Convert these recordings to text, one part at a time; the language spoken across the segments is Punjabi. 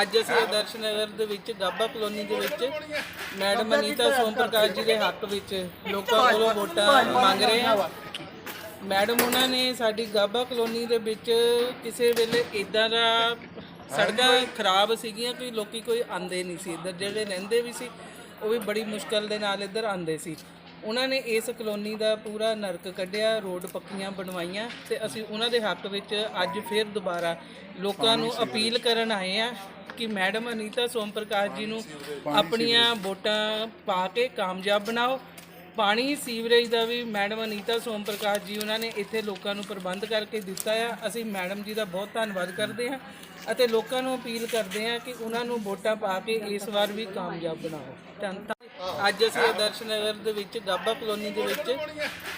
ਅੱਜ ਅਸੀਂ ਆਦਰਸ਼ ਨਗਰ ਦੇ ਵਿੱਚ ਗਾਬਾ ਕਲੋਨੀ ਦੇ ਵਿੱਚ ਮੈਡਮ ਅਨੀਤਾ ਸੋਮ ਪ੍ਰਕਾਸ਼ ਜੀ ਦੇ ਹੱਕ ਵਿੱਚ ਲੋਕਾਂ ਕੋਲੋਂ ਵੋਟਾਂ ਮੰਗ ਰਹੇ ਹਾਂ। ਮੈਡਮ, ਉਹਨਾਂ ਨੇ ਸਾਡੀ ਗਾਬਾ ਕਲੋਨੀ ਦੇ ਵਿੱਚ ਕਿਸੇ ਵੇਲੇ ਇਦਾਂ ਦਾ ਸੜਕਾਂ ਖਰਾਬ ਸੀਗੀਆਂ ਕਿ ਲੋਕੀ ਕੋਈ ਆਂਦੇ ਨਹੀਂ ਸੀ। ਇੱਧਰ ਜਿਹੜੇ ਰਹਿੰਦੇ ਵੀ ਸੀ, ਉਹ ਵੀ ਬੜੀ ਮੁਸ਼ਕਲ ਦੇ ਨਾਲ ਇੱਧਰ ਆਂਦੇ ਸੀ। ਉਹਨਾਂ ਨੇ ਇਸ ਕਲੋਨੀ ਦਾ ਪੂਰਾ ਨਰਕ ਕੱਢਿਆ ਰੋਡ ਪੱਕੀਆਂ ਬਣਵਾਈਆਂ ਤੇ ਅਸੀਂ ਉਹਨਾਂ ਦੇ ਹੱਕ ਵਿੱਚ ਅੱਜ ਫਿਰ ਦੁਬਾਰਾ ਲੋਕਾਂ ਨੂੰ ਅਪੀਲ ਕਰਨ ਆਏ ਆ ਕਿ ਮੈਡਮ ਅਨੀਤਾ ਸੋਮ ਪ੍ਰਕਾਸ਼ ਜੀ ਨੂੰ ਆਪਣੀਆਂ ਵੋਟਾਂ ਪਾ ਕੇ ਕਾਮਯਾਬ ਬਣਾਓ। ਪਾਣੀ ਸੀਵਰੇਜ ਦਾ ਵੀ ਮੈਡਮ ਅਨੀਤਾ ਸੋਮ ਪ੍ਰਕਾਸ਼ ਜੀ ਉਹਨਾਂ ਨੇ ਇੱਥੇ ਲੋਕਾਂ ਨੂੰ ਪ੍ਰਬੰਧ ਕਰਕੇ ਦਿੱਤਾ ਆ। ਅਸੀਂ ਮੈਡਮ ਜੀ ਦਾ ਬਹੁਤ ਧੰਨਵਾਦ ਕਰਦੇ ਹਾਂ ਅਤੇ ਲੋਕਾਂ ਨੂੰ ਅਪੀਲ ਕਰਦੇ ਹਾਂ ਕਿ ਉਹਨਾਂ ਨੂੰ ਵੋਟਾਂ ਪਾ ਕੇ ਇਸ ਵਾਰ ਵੀ ਕਾਮਯਾਬ ਬਣਾਓ। ਧੰਨ- ਅੱਜ ਅਸੀਂ ਆਦਰਸ਼ ਨਗਰ ਦੇ ਵਿੱਚ ਗਾਬਾ ਕਲੋਨੀ ਦੇ ਵਿੱਚ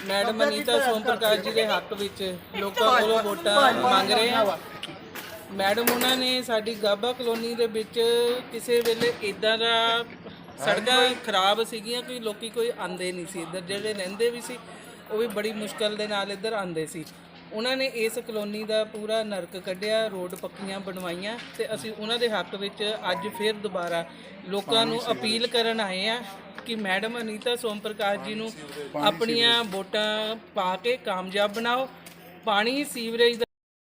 ਮੈਡਮ ਅਨੀਤਾ ਸੋਮ ਪ੍ਰਕਾਸ਼ ਜੀ ਦੇ ਹੱਕ ਵਿੱਚ ਲੋਕਾਂ ਕੋਲੋਂ ਵੋਟਾਂ ਮੰਗ ਰਹੇ ਹਾਂ। ਮੈਡਮ, ਉਹਨਾਂ ਨੇ ਸਾਡੀ ਗਾਬਾ ਕਲੋਨੀ ਦੇ ਵਿੱਚ ਕਿਸੇ ਵੇਲੇ ਇਦਾਂ ਦਾ ਸੜਕਾਂ ਖਰਾਬ ਸੀਗੀਆਂ ਕਿ ਲੋਕੀ ਕੋਈ ਆਂਦੇ ਨਹੀਂ ਸੀ। ਇੱਧਰ ਜਿਹੜੇ ਰਹਿੰਦੇ ਵੀ ਸੀ, ਉਹ ਵੀ ਬੜੀ ਮੁਸ਼ਕਲ ਦੇ ਨਾਲ ਇੱਧਰ ਆਂਦੇ ਸੀ। ਉਹਨਾਂ ਨੇ ਇਸ ਕਲੋਨੀ ਦਾ ਪੂਰਾ ਨਰਕ ਕੱਢਿਆ ਰੋਡ ਪੱਕੀਆਂ ਬਣਵਾਈਆਂ ਤੇ ਅਸੀਂ ਉਹਨਾਂ ਦੇ ਹੱਕ ਵਿੱਚ ਅੱਜ ਫਿਰ ਦੁਬਾਰਾ ਲੋਕਾਂ ਨੂੰ ਅਪੀਲ ਕਰਨ ਆਏ ਆ ਕਿ ਮੈਡਮ ਅਨੀਤਾ ਸੋਮ ਪ੍ਰਕਾਸ਼ ਜੀ ਨੂੰ ਆਪਣੀਆਂ ਵੋਟਾਂ ਪਾ ਕੇ ਕਾਮਯਾਬ ਬਣਾਓ। ਪਾਣੀ ਸੀਵਰੇਜ